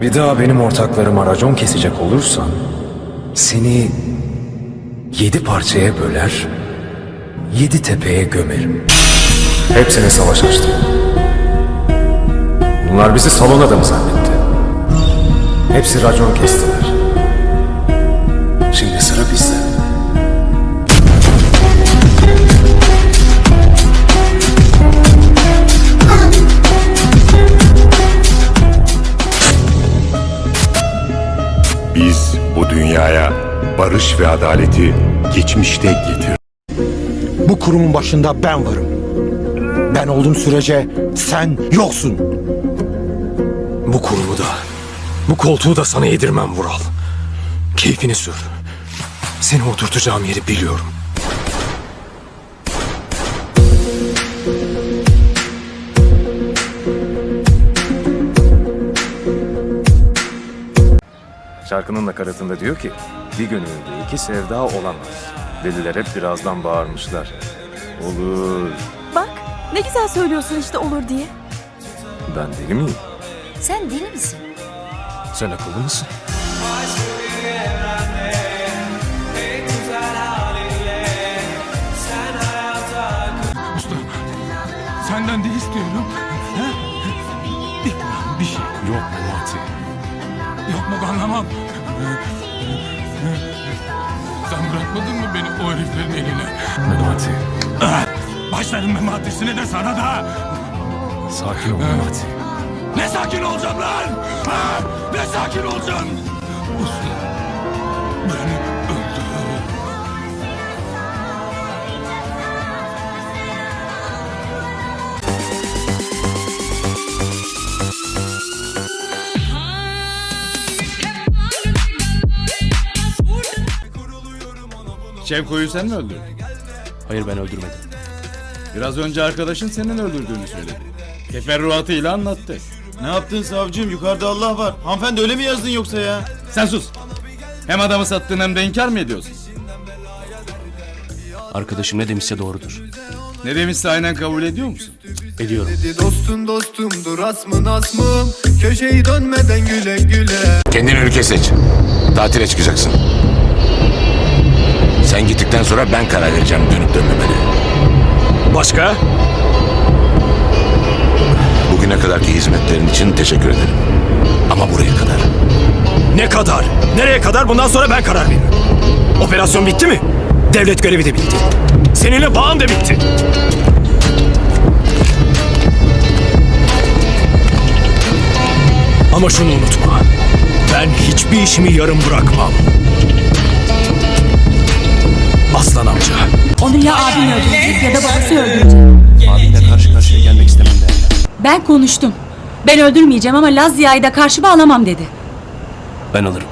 Bir daha benim ortaklarıma racon kesecek olursan seni yedi parçaya böler, yedi tepeye gömerim. Hepsine savaş açtım. Bunlar bizi salon adamı zannetti. Hepsi racon kestiler. Biz bu dünyaya barış ve adaleti geçmişte getir. Bu kurumun başında ben varım. Ben olduğum sürece sen yoksun. Bu kurumu da, bu koltuğu da sana yedirmem Vural. Keyfini sür. Seni oturtacağım yeri biliyorum. Şarkının nakaratında diyor ki, bir gönülde iki sevda olamaz. Deliler hep birazdan bağırmışlar. Olur. Bak ne güzel söylüyorsun işte olur diye. Ben deli miyim? Sen deli misin? Sen akıllı mısın? Senden de istiyorum. Ha? Bir, bir şey Yok Memati. Yok mu anlamam. Sen bırakmadın mı beni o heriflerin eline? Memati. Başlarım mematisine de sana da. Sakin ol Memati. Ne sakin olacağım lan? Ha? Ne sakin olacağım? Usta beni Şevko'yu sen mi öldürdün? Hayır ben öldürmedim. Biraz önce arkadaşın senin öldürdüğünü söyledi. Teferruatıyla anlattı. Ne yaptın savcım? Yukarıda Allah var. Hanımefendi öyle mi yazdın yoksa ya? Sen sus. Hem adamı sattın hem de inkar mı ediyorsun? Arkadaşım ne demişse doğrudur. Ne demişse aynen kabul ediyor musun? Ediyorum. Dedi dostun dostumdur asmın asmım Köşeyi dönmeden güle güle Kendin ülke seç. Tatile çıkacaksın. Gittikten sonra ben karar vereceğim dönüp dönmemeli. Başka? Bugüne kadarki hizmetlerin için teşekkür ederim. Ama buraya kadar. Ne kadar? Nereye kadar? Bundan sonra ben karar veririm. Operasyon bitti mi? Devlet görevi de bitti. Seninle bağım da bitti. Ama şunu unutma. Ben hiçbir işimi yarım bırakmam. Aslan amca. Onu ya abin öldürecek ya da babası öldürecek. Abinle karşı karşıya gelmek istemem de. Ben konuştum. Ben öldürmeyeceğim ama Laz Ziya'yı da karşıma alamam dedi. Ben alırım.